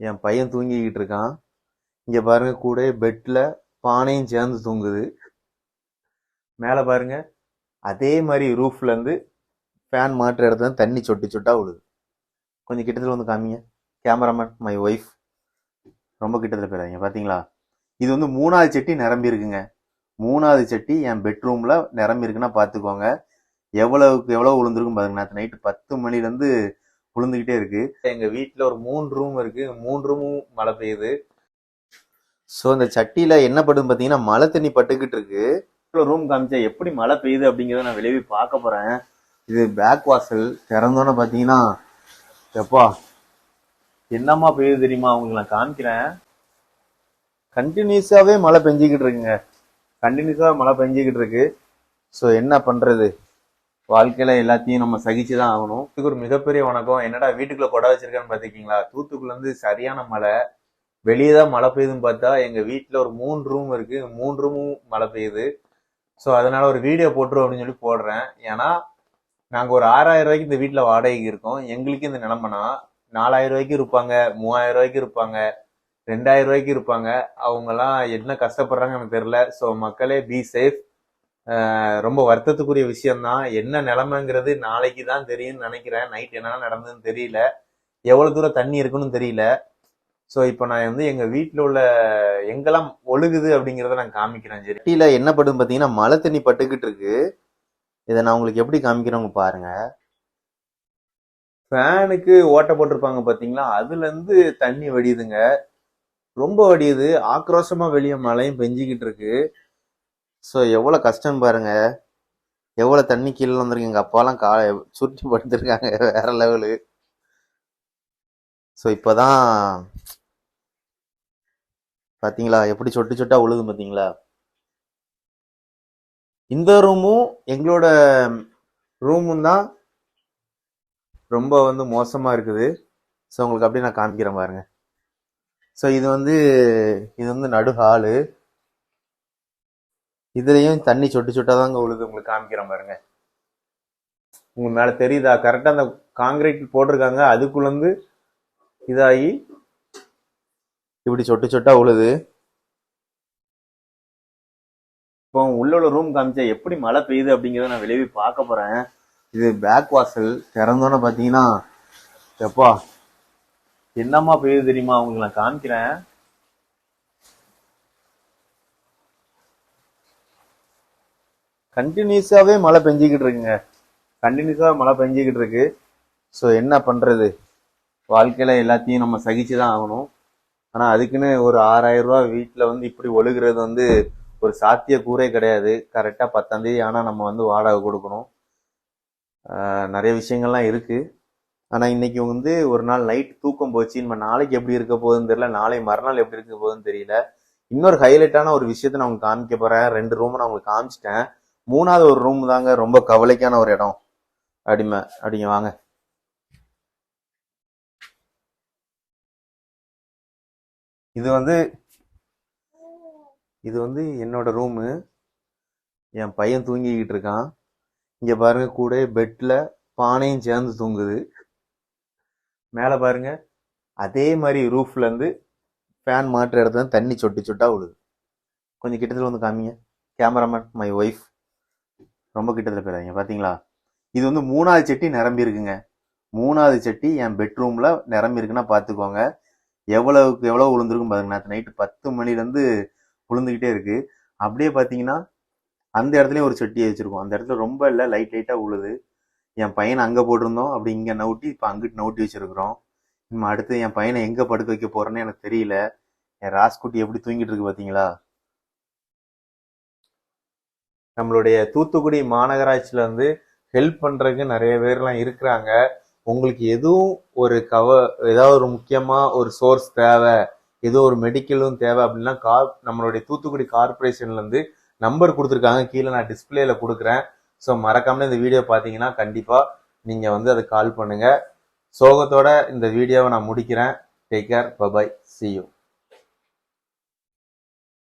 என் பையன் தூங்கிக்கிட்டு இருக்கான். இங்கே பாருங்க கூட பெட்டில் பானையும் சேர்ந்து தூங்குது. மேலே பாருங்க அதே மாதிரி ரூஃப்லேருந்து ஃபேன் மாட்டுற இடத்துல தண்ணி சொட்டு சொட்டா விழுது. கொஞ்சம் கிட்டத்தில் வந்து காமிங்க. கேமராமேன் மை ஒய்ஃப் ரொம்ப கிட்டத்தில் போயிடாதீங்க பார்த்தீங்களா இது வந்து மூணாவது செட்டி நிரம்பி இருக்குங்க. மூணாவது செட்டி என் பெட்ரூமில் நிரம்பி இருக்குன்னா பார்த்துக்கோங்க எவ்வளவுக்கு எவ்வளோ விழுந்திருக்கும் பாருங்க நேற்று நைட்டு பத்து மணிலேருந்து விழுந்துகிட்டே இருக்கு. எங்க வீட்ல ஒரு மூணு ரூம் இருக்கு. மூணு ரூமும் மழை பெய்யுது. ஸோ இந்த சட்டியில என்ன படுது பாத்தீங்கன்னா மழை தண்ணி பட்டுக்கிட்டு இருக்கு. ரூம் காமிச்சா எப்படி மழை பெய்யுது அப்படிங்கிறத நான் விளைவி பார்க்க போறேன். இது பேக் வாசல் திறந்தோன்னே பாத்தீங்கன்னா எப்பா என்னம்மா பெய்யுது தெரியுமா? உங்களுக்கு நான் காமிக்கிறேன். கண்டினியூஸாவே மழை பெஞ்சிக்கிட்டு இருக்குங்க. கண்டினியூஸாக மழை பெஞ்சிக்கிட்டு இருக்கு. ஸோ என்ன பண்றது? வாழ்க்கையில எல்லாத்தையும் நம்ம சகிச்சுதான் ஆகணும். இதுக்கு ஒரு மிகப்பெரிய வணக்கம். என்னடா வீட்டுக்குள்ள கொடை வச்சிருக்கேன்னு பாத்துக்கீங்களா தூத்துக்குள்ள இருந்து சரியான மழை. வெளியே தான் மழை பெய்யுதுன்னு பார்த்தா எங்க வீட்டுல ஒரு மூணு ரூம் இருக்கு. மூணு ரூமும் மழை பெய்யுது. ஸோ அதனால ஒரு வீடியோ போட்டுரும் அப்படின்னு சொல்லி போடுறேன். ஏன்னா நாங்கள் ஒரு ஆறாயிரம் ரூபாய்க்கு இந்த வீட்டில் வாடகைக்கு இருக்கோம். எங்களுக்கு இந்த நிலமனா நாலாயிரம் ரூபாய்க்கு இருப்பாங்க மூவாயிரம் ரூபாய்க்கு இருப்பாங்க ரெண்டாயிரம் ரூபாய்க்கு இருப்பாங்க. அவங்கெல்லாம் என்ன கஷ்டப்படுறாங்க எனக்கு தெரியல. ஸோ மக்களே பி சேஃப் ரொம்ப வருத்தத்துக்குரிய விஷயம்தான். என்ன நிலைமைங்கிறது நாளைக்கு தான் தெரியும்னு நினைக்கிறேன். நைட் என்னென்ன நடந்ததுன்னு தெரியல. எவ்வளவு தூரம் தண்ணி இருக்குன்னு தெரியல. ஸோ இப்போ நான் வந்து எங்க வீட்டில் உள்ள எங்கெல்லாம் ஒழுகுது அப்படிங்கிறத நான் காமிக்கிறேன் சரி. டீல என்ன படுது பார்த்தீங்கன்னா மழை தண்ணி பட்டுக்கிட்டு இருக்கு. இதை நான் உங்களுக்கு எப்படி காமிக்கிறவங்க பாருங்க. ஃபேனுக்கு ஓட்டை போட்டிருப்பாங்க பார்த்தீங்களா? அதுல இருந்து தண்ணி வடியுதுங்க. ரொம்ப வடியுது. ஆக்ரோஷமா வெளியே மழையும் பெஞ்சிக்கிட்டு இருக்கு. ஸோ எவ்வளோ கஷ்டம் பாருங்கள் எவ்வளோ தண்ணி கீழே வந்திருக்கு எங்கள் அப்பாலாம் கா சுருட்டி படுத்துருக்காங்க. வேற லெவலு ஸோ இப்போ தான் பார்த்தீங்களா எப்படி சொட்டு சொட்டா உழுது பார்த்தீங்களா இந்த ரூமும் எங்களோட ரூமும் தான் ரொம்ப வந்து மோசமாக இருக்குது. ஸோ உங்களுக்கு அப்படியே நான் காமிக்கிறேன் பாருங்க. ஸோ இது வந்து இது வந்து நடு ஹாலு இதுலேயும் தண்ணி சொட்டு சொட்டாக தாங்க உழுது உங்களுக்கு காமிக்கிறேன் பாருங்க. உங்க மேலே தெரியுதா? கரெக்டாக அந்த காங்கிரீட் போட்டிருக்காங்க. அதுக்குள்ளேருந்து இதாகி இப்படி சொட்டு சொட்டா உழுது. இப்போ உள்ள உள்ள ரூம் காமிச்சா எப்படி மழை பெய்யுது அப்படிங்கிறத நான் விளைவி பார்க்க போறேன். இது பேக் வாசல். திறந்தோன்னு பார்த்தீங்கன்னா எப்பா என்னம்மா பெய்யுது தெரியுமா? உங்களுக்கு நான் காமிக்கிறேன். கண்டினியூஸாகவே மழை பெஞ்சிக்கிட்டு இருக்குங்க. கண்டினியூஸாக மழை பெஞ்சிக்கிட்டு இருக்கு. ஸோ என்ன பண்ணுறது வாழ்க்கையில் எல்லாத்தையும் நம்ம சகிச்சுதான் ஆகணும். ஆனால் அதுக்குன்னு ஒரு ஆறாயிரம் வீட்டில் வந்து இப்படி ஒழுகுறது வந்து ஒரு சாத்திய கூரே கிடையாது கரெக்டாக பத்தாந்தேதி ஆனால் நம்ம வந்து வாடகை கொடுக்கணும். நிறைய விஷயங்கள்லாம் இருக்குது ஆனால் இன்னைக்கு வந்து ஒரு நாள் நைட் தூக்கம் போச்சு. நம்ம நாளைக்கு எப்படி இருக்க போகுதுன்னு தெரியல. நாளை மறுநாள் எப்படி இருக்க போகுதுன்னு தெரியல. இன்னொரு ஹைலைட்டான ஒரு விஷயத்த நான் உங்களுக்கு காமிக்க போகிறேன் ரெண்டு ரூமை நான் உங்களுக்கு காமிச்சிட்டேன். மூணாவது ஒரு ரூம் தாங்க ரொம்ப கவலைக்கான ஒரு இடம். அடிமை அப்படிங்க வாங்க. இது வந்து இது வந்து என்னோட ரூமு என் பையன் தூங்கிக்கிட்டு இருக்கான். இங்கே பாருங்க கூட பெட்டில் பானையும் சேர்ந்து தூங்குது. மேலே பாருங்க அதே மாதிரி ரூஃப்லேருந்து ஃபேன் மாட்டுற இடத்துல தண்ணி சொட்டு சொட்டா விழுது. கொஞ்சம் கிட்டத்தில் வந்து காமிங்க. கேமராமேன் மை ஒய்ஃப் ரொம்ப கிட்டத்தில் போயிடாதீங்க பார்த்தீங்களா இது வந்து மூணாவது செட்டி நிரம்பி இருக்குங்க மூணாவது செட்டி என் பெட்ரூமில் நிரம்பி இருக்குன்னா பார்த்துக்கோங்க எவ்வளவுக்கு எவ்வளோ விழுந்துருக்கும் பாருங்க நேற்று நைட்டு பத்து மணிலேருந்து விழுந்துக்கிட்டே இருக்குது அப்படியே பார்த்தீங்கன்னா அந்த இடத்துலையும் ஒரு செட்டியை வச்சுருக்கோம். அந்த இடத்துல ரொம்ப இல்லை லைட் லைட்டாக உழுது. என் பையனை அங்கே போட்டிருந்தோம் அப்படி இங்கே நவுட்டி இப்போ அங்கிட்டு நவுட்டி வச்சிருக்கிறோம். நம்ம அடுத்து என் பையனை எங்கே படுக்க வைக்க போகிறேன்னு எனக்கு தெரியல. என் ராஸ்குட்டி எப்படி தூங்கிட்டு இருக்கு பார்த்தீங்களா நம்மளுடைய தூத்துக்குடி மாநகராட்சியில வந்து ஹெல்ப் பண்றதுக்கு நிறைய பேர்லாம் இருக்கிறாங்க. உங்களுக்கு எதுவும் ஒரு கவ ஏதாவது ஒரு முக்கியமா ஒரு சோர்ஸ் தேவை ஏதோ ஒரு மெடிக்கலும் தேவை அப்படின்னா கார் நம்மளுடைய தூத்துக்குடி கார்பரேஷன்ல இருந்து நம்பர் கொடுத்துருக்காங்க. கீழே நான் டிஸ்பிளேல கொடுக்குறேன். ஸோ மறக்காமல் இந்த வீடியோ பார்த்தீங்கன்னா கண்டிப்பாக நீங்கள் வந்து அதை கால் பண்ணுங்க. சோகத்தோட இந்த வீடியோவை நான் முடிக்கிறேன். Take care bye bye see you